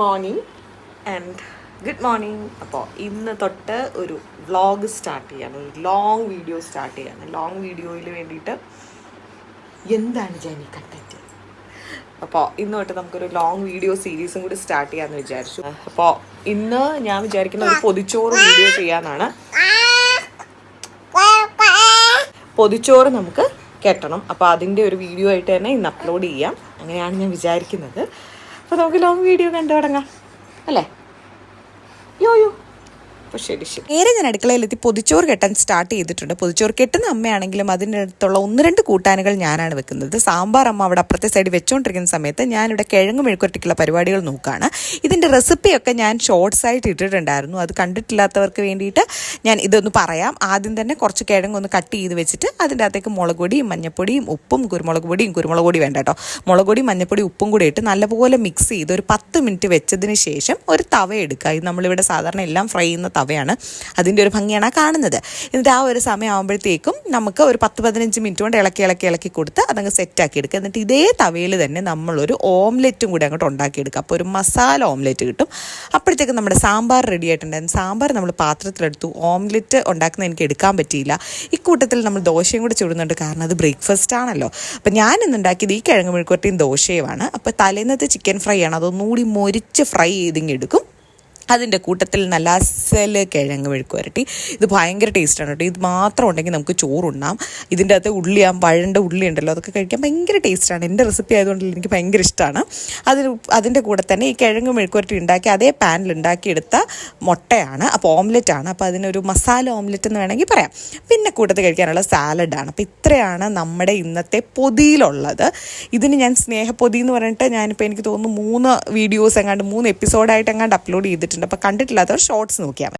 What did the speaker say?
Morning and good morning അപ്പോൾ ഇന്ന് തൊട്ട് ഒരു വ്ളോഗ് സ്റ്റാർട്ട് ചെയ്യാണ്. ഒരു ലോങ് വീഡിയോ സ്റ്റാർട്ട് ചെയ്യാണ്. ലോങ് വീഡിയോയിൽ വേണ്ടിയിട്ട് എന്താണ് ജനി കണ്ടന്റ് അപ്പോൾ ഇന്ന് തൊട്ട് നമുക്കൊരു ലോങ് വീഡിയോ സീരീസും കൂടി സ്റ്റാർട്ട് ചെയ്യാമെന്ന് വിചാരിച്ചു. അപ്പോൾ ഇന്ന് ഞാൻ വിചാരിക്കുന്ന ഒരു പൊതിച്ചോറ് വീഡിയോ ചെയ്യാമെന്നാണ് പൊതിച്ചോറ് നമുക്ക് കെട്ടണം. അപ്പോൾ അതിന്റെ ഒരു വീഡിയോ ആയിട്ട് തന്നെ ഇന്ന് അപ്ലോഡ് ചെയ്യാം. അങ്ങനെയാണ് ഞാൻ വിചാരിക്കുന്നത്. അപ്പോൾ നമുക്ക് ലോങ് വീഡിയോ കണ്ടു തുടങ്ങാം. അല്ലേ? യോ യോ അപ്പോൾ ശരി ശരി. നേരെ ഞാൻ അടുക്കളയിലെത്തി പൊതിച്ചോറ് കെട്ടാൻ സ്റ്റാർട്ട് ചെയ്തിട്ടുണ്ട്. പൊതിച്ചോറ് കെട്ടുന്ന അമ്മയാണെങ്കിലും അതിന്റെ അടുത്തുള്ള ഒന്ന് രണ്ട് കൂട്ടാനുകൾ ഞാനാണ് വെക്കുന്നത്. സാമ്പാർ അമ്മ അവിടെ അപ്പുറത്തെ സൈഡ് വെച്ചുകൊണ്ടിരിക്കുന്ന സമയത്ത് ഞാനിവിടെ കിഴങ്ങ് മെഴുക്കുരട്ടിക്കുള്ള പരിപാടികൾ നോക്കുകയാണ് ഇതിന്റെ റെസിപ്പിയൊക്കെ ഞാൻ ഷോർട്സ് ആയിട്ട് ഇട്ടിട്ടുണ്ടായിരുന്നു. അത് കണ്ടിട്ടില്ലാത്തവർക്ക് വേണ്ടിയിട്ട് ഞാൻ ഇതൊന്ന് പറയാം. ആദ്യം തന്നെ കുറച്ച് കിഴങ്ങ് ഒന്ന് കട്ട് ചെയ്ത് വെച്ചിട്ട് അതിന്റെ അകത്തേക്ക് മുളക് പൊടിയും മഞ്ഞപ്പൊടിയും ഉപ്പും കുരുമുളക് പൊടിയും കുരുമുളക് പൊടി വേണ്ട കേട്ടോ. മുളക് പൊടി മഞ്ഞപ്പൊടി ഉപ്പും കൂടി ഇട്ട് നല്ലപോലെ മിക്സ് ചെയ്ത് ഒരു പത്ത് മിനിറ്റ് വെച്ചതിന് ശേഷം ഒരു തവ എടുക്കുക. ഇത് നമ്മളിവിടെ സാധാരണ എല്ലാം ഫ്രൈ ചെയ്യുന്ന തവയാണ് അതിന്റെ ഒരു ഭംഗിയാണ് കാണുന്നത്. എന്നിട്ട് ആ ഒരു സമയം ആകുമ്പോഴത്തേക്കും നമുക്ക് ഒരു പത്ത് പതിനഞ്ച് മിനിറ്റ് കൊണ്ട് ഇളക്കി ഇളക്കി ഇളക്കി കൊടുത്ത് അതങ്ങ് സെറ്റാക്കി എടുക്കുക. എന്നിട്ട് ഇതേ തവയിൽ തന്നെ നമ്മളൊരു ഓംലെറ്റും കൂടി അങ്ങോട്ട് ഉണ്ടാക്കിയെടുക്കുക അപ്പോൾ ഒരു മസാല ഓംലെറ്റ് കിട്ടും. അപ്പോഴത്തേക്കും നമ്മുടെ സാമ്പാർ റെഡി ആയിട്ടുണ്ടായിരുന്നു സാമ്പാർ നമ്മൾ പാത്രത്തിലെടുത്തു. ഓംലെറ്റ് ഉണ്ടാക്കുന്ന എനിക്ക് എടുക്കാൻ പറ്റിയില്ല. ഇക്കൂട്ടത്തിൽ നമ്മൾ ദോശയും കൂടി ചൂടുന്നുണ്ട്. കാരണം അത് ബ്രേക്ക്ഫാസ്റ്റ് ആണല്ലോ. അപ്പം ഞാൻ ഇന്ന് ഉണ്ടാക്കിയത് ഈ കിഴങ്ങ് മെഴുക്കുവരട്ടിയും ദോശയുമാണ്. അപ്പോൾ തലേന്നത്തെ ചിക്കൻ ഫ്രൈ ആണ്. അതൊന്നുകൂടി മൊരിച്ച് ഫ്രൈ ചെയ്തിങ്ങെടുക്കും അതിന്റെ കൂട്ടത്തിൽ നല്ല അസൽ കിഴങ്ങ് മെഴുക്ക് വരട്ടി. ഇത് ഭയങ്കര ടേസ്റ്റാണ് കേട്ടോ. ഇത് മാത്രം ഉണ്ടെങ്കിൽ നമുക്ക് ചോറുണ്ണാം. ഇതിന്റെ അകത്ത് ഉള്ളി ആ പഴന്റെ ഉള്ളി ഉണ്ടല്ലോ അതൊക്കെ കഴിക്കാൻ ഭയങ്കര ടേസ്റ്റാണ് എന്റെ റെസിപ്പി ആയതുകൊണ്ട് എനിക്ക് ഭയങ്കര ഇഷ്ടമാണ് അതിന് അതിന്റെ കൂടെ തന്നെ ഈ കിഴങ്ങ് മെഴുക്ക് വരട്ടി ഉണ്ടാക്കി അതേ പാനിൽ ഉണ്ടാക്കിയെടുത്ത മുട്ടയാണ്. അപ്പോൾ ഓംലെറ്റ് ആണ്. അപ്പോൾ അതിനൊരു മസാല ഓംലെറ്റ് എന്ന് വേണമെങ്കിൽ പറയാം. പിന്നെ കൂട്ടത്തിൽ കഴിക്കാനുള്ള സാലഡാണ് അപ്പോൾ ഇത്രയാണ് നമ്മുടെ ഇന്നത്തെ പൊതിയിലുള്ളത്. ഇതിന് ഞാൻ സ്നേഹപ്പൊതി എന്ന് പറഞ്ഞിട്ട് ഞാനിപ്പോൾ എനിക്ക് തോന്നുന്നു മൂന്ന് വീഡിയോസ് എങ്ങാണ്ട് മൂന്ന് എപ്പിസോഡായിട്ട് എങ്ങാണ്ട് അപ്ലോഡ് ചെയ്തിട്ടുണ്ട്. അപ്പോൾ കണ്ടിട്ടില്ലാത്തവർ ഷോർട്സ് നോക്കിയാൽ മതി.